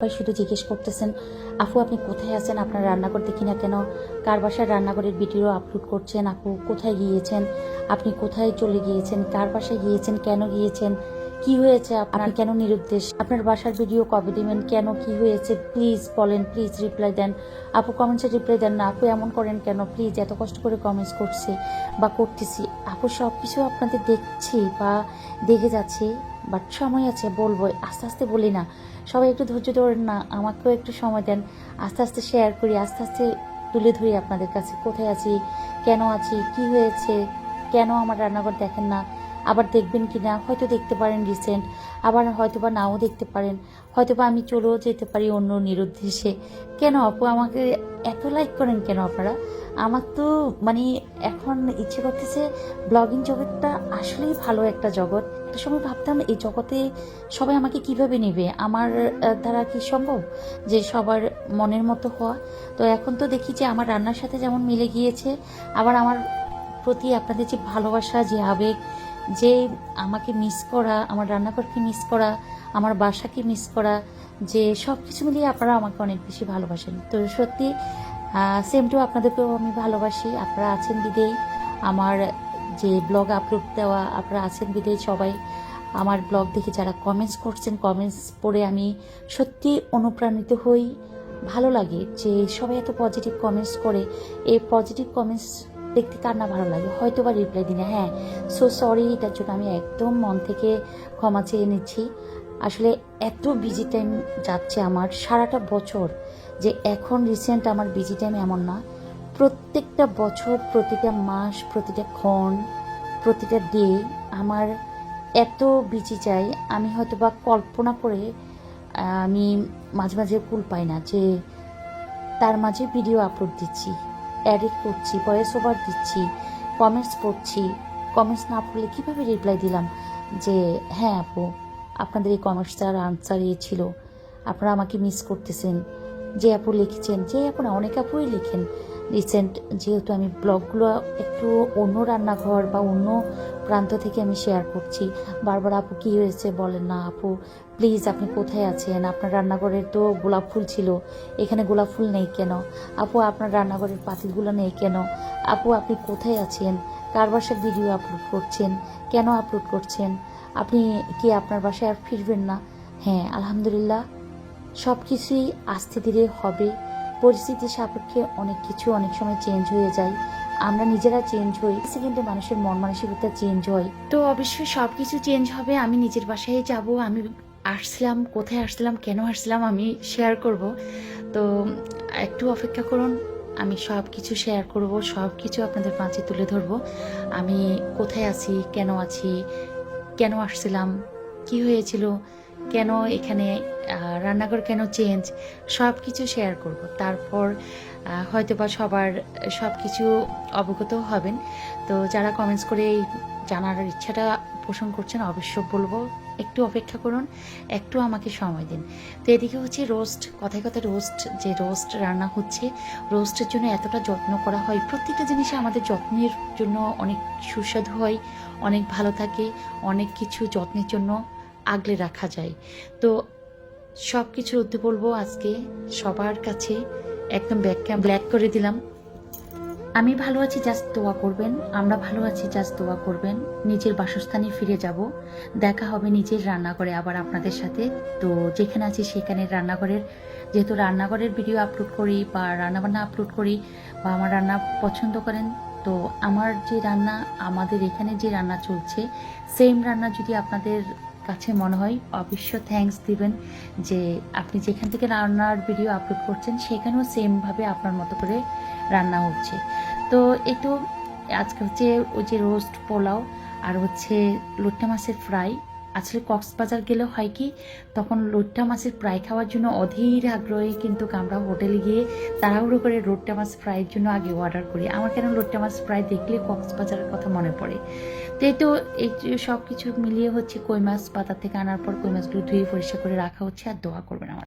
সবাই শুধু জিজ্ঞেস করতেছেন আপু আপনি কোথায় আছেন? আপনার রান্নাঘর দেখি না কেন? কার বাসার রান্নাঘরের ভিডিও আপলোড করছেন? আপু কোথায় গিয়েছেন? আপনি কোথায় চলে গিয়েছেন? কার বাসায় গিয়েছেন? কেন গিয়েছেন? কি হয়েছে? আপনার কেন নিরুদ্দেশ? আপনার বাসার ভিডিও কবে দিবেন? কেন কি হয়েছে? প্লিজ বলেন প্লিজ রিপ্লাই দেন। আপু কমেন্টসে রিপ্লাই দেন না। আপু এমন করেন কেন? প্লিজ এত কষ্ট করে কমেন্টস করছে বা করতেছি। আপু সব কিছু আপনাদের দেখছি বা দেখে যাচ্ছি। বাট সময় আছে বলব আস্তে আস্তে বলি না। সবাই একটু ধৈর্য ধরেন না, আমাকেও একটু সময় দেন। আস্তে আস্তে শেয়ার করি, আস্তে আস্তে তুলে ধরি আপনাদের কাছে, কোথায় আছি, কেন আছি, কি হয়েছে, কেন আমার রান্নাঘর দেখেন না, আবার দেখবেন কি না হয়তো দেখতে পারেন রিসেন্ট আবার হয়তো বা নাও দেখতে পারেন। হয়তো বা আমি চলেও যেতে পারি অন্য নিরুদ্দেশে। কেন আপু, আমাকে এত লাইক করেন কেন আপনারা? আমার তো মানে এখন ইচ্ছে করতেছে ব্লগিং জগৎটা আসলেই ভালো একটা জগৎ। একটা সময় ভাবতাম এই জগতে সবাই আমাকে কীভাবে নেবে? আমার দ্বারা কি সম্ভব? যে সবার মনের মতো হওয়া। তো এখন তো দেখি যে আমার রান্নার সাথে যেমন মিলে গিয়েছে, আবার আমার প্রতি আপনাদের যে ভালোবাসা, যে আবেগ যে আমাকে মিস করা, আমার রান্নাঘরকে মিস করা, আমার বাসাকে মিস করা, যে সব কিছু মিলিয়ে আপনারা আমাকে অনেক বেশি ভালোবাসেন। তো সত্যি সেম টু আপনাদেরকেও আমি ভালোবাসি। আপনারা আছেন বিদেই আমার যে ব্লগ আপলোড দেওয়া, আপনারা আছেন বিদেই সবাই। আমার ব্লগ দেখে যারা কমেন্টস করছেন কমেন্টস পড়ে আমি সত্যি অনুপ্রাণিত হই। ভালো লাগে যে সবাই এত পজিটিভ কমেন্টস করে। এই পজিটিভ কমেন্টস দেখতে কার না ভালো লাগে। হয়তো বা রিপ্লাই দিনে হ্যাঁ সো সরি এটার জন্য আমি একদম মন থেকে ক্ষমা চেয়ে নিচ্ছি। আসলে এত বিজি টাইম যাচ্ছে আমার, সারাটা বছর যে এখন রিসেন্ট আমার বিজি টাইম এমন না। প্রত্যেকটা বছর, প্রতিটা মাস, প্রতিটা ক্ষণ, প্রতিটা ডে আমার এত বিজি চাই আমি হয়তো বা কল্পনা করে আমি মাঝে মাঝে কুল পাই না যে তার মাঝে ভিডিও আপলোড দিচ্ছি। এডিট করছি ভয়েস ওভার দিচ্ছি কমেন্টস পড়ছি কমেন্টস না পড়লে কীভাবে রিপ্লাই দিলাম? যে হ্যাঁ আপু, আপনাদের এই কমেন্টসটার আনসার ইয়ে ছিল। আপনারা আমাকে মিস করতেছেন। যে আপু লিখেছেন, যে আপু না, অনেক আপুই লিখেন। রিসেন্ট যেহেতু আমি ব্লগগুলো একটু অন্য রান্নাঘর বা অন্য প্রান্ত থেকে আমি শেয়ার করছি। বারবার আপু কী হয়েছে বলেন না আপু। প্লিজ আপনি কোথায় আছেন? আপনার রান্নাঘরের তো গোলাপ ফুল ছিল। এখানে গোলাপ ফুল নেই কেন? আপু, আপনার রান্নাঘরের পাতিলগুলো নেই কেন? আপু, আপনি কোথায় আছেন? কার বাসায় ভিডিও আপলোড করছেন? কেন আপলোড করছেন? আপনি কি আপনার বাসায় আর ফিরবেন না? হ্যাঁ আলহামদুলিল্লাহ। সব কিছুই আস্তে ধীরে হবে। পরিস্থিতি সাপেক্ষে অনেক কিছু অনেক সময় চেঞ্জ হয়ে যায়। আমরা নিজেরা চেঞ্জ হই সেকেন্ডে মানুষের মন মানসিকতা চেঞ্জ হয়। তো অবশ্যই সব কিছু চেঞ্জ হবে, আমি নিজের বাসায় যাব, আমি আসছিলাম কোথায় আসছিলাম কেন আসছিলাম আমি শেয়ার করব। তো একটু অপেক্ষা করুন, আমি সব কিছু শেয়ার করব সব কিছু আপনাদের মাঝে তুলে ধরবো। আমি কোথায় আছি, কেন আছি, কেন আসছিলাম, কি হয়েছিল কেন এখানে রান্নাঘর কেন চেঞ্জ সব কিছু শেয়ার করব। তারপর আহ, হয়তোবা সবার সব কিছু অবগত হবেন। তো যারা কমেন্টস করে জানার ইচ্ছাটা পোষণ করছেন অবশ্য বলব একটু অপেক্ষা করুন একটু আমাকে সময় দিন। তো এদিকে হচ্ছে রোস্ট কথায় কথা রোস্ট যে রোস্ট রান্না হচ্ছে রোস্টের জন্য এতটা যত্ন করা হয়। প্রত্যেকটা জিনিসে আমাদের যত্নের জন্য অনেক সুস্বাদু হয় অনেক ভালো থাকে অনেক কিছু যত্নের জন্য আগলে রাখা যায়। তো সব কিছুর উদ্দে বলব আজকে। সবার কাছে একদম ব্যাখ্যা ব্ল্যাক করে দিলাম। আমি ভালো আছি, জাস্ট দোয়া করবেন। আমরা ভালো আছি, জাস্ট দোয়া করবেন। নিজের বাসস্থানে ফিরে যাব। দেখা হবে নিজের রান্নাঘরে আবার আপনাদের সাথে। তো যেখানে আছি সেখানে রান্নাঘরের, যেহেতু রান্নাঘরের ভিডিও আপলোড করি বা রান্নাবান্না আপলোড করি বা আমার রান্না পছন্দ করেন, তো আমার যে রান্না, আমাদের এখানে যে রান্না চলছে সেম রান্না যদি আপনাদের কাছে মনে হয় অবশ্য থ্যাংকস দিবেন যে আপনি যেখান থেকে রান্নার ভিডিও আপলোড করছেন, সেখানেও সেমভাবে আপনার মতো করে রান্না হচ্ছে। তো একটু আজকে হচ্ছে ওই যে রোস্ট পোলাও আর হচ্ছে লোট্টা মাছের ফ্রাই আসলে কক্সবাজার গেলে হয় কি, তখন লোটটা মাছের ফ্রাই খাওয়ার জন্য অধীর আগ্রহে কিন্তু আমরা হোটেলে গিয়ে তাড়াহুড়ো করে লোট্টা মাছ ফ্রাইয়ের জন্য আগে অর্ডার করি। আমার কেন লোট্টা মাছ ফ্রাই দেখলে কক্সবাজারের কথা মনে পড়ে? তো এই তো এই সব কিছু মিলিয়ে হচ্ছে কই মাছ পাতা থেকে আনার পর কই মাছগুলো ধুয়ে পরিষ্কার করে রাখা হচ্ছে আর দোয়া করবেন আমার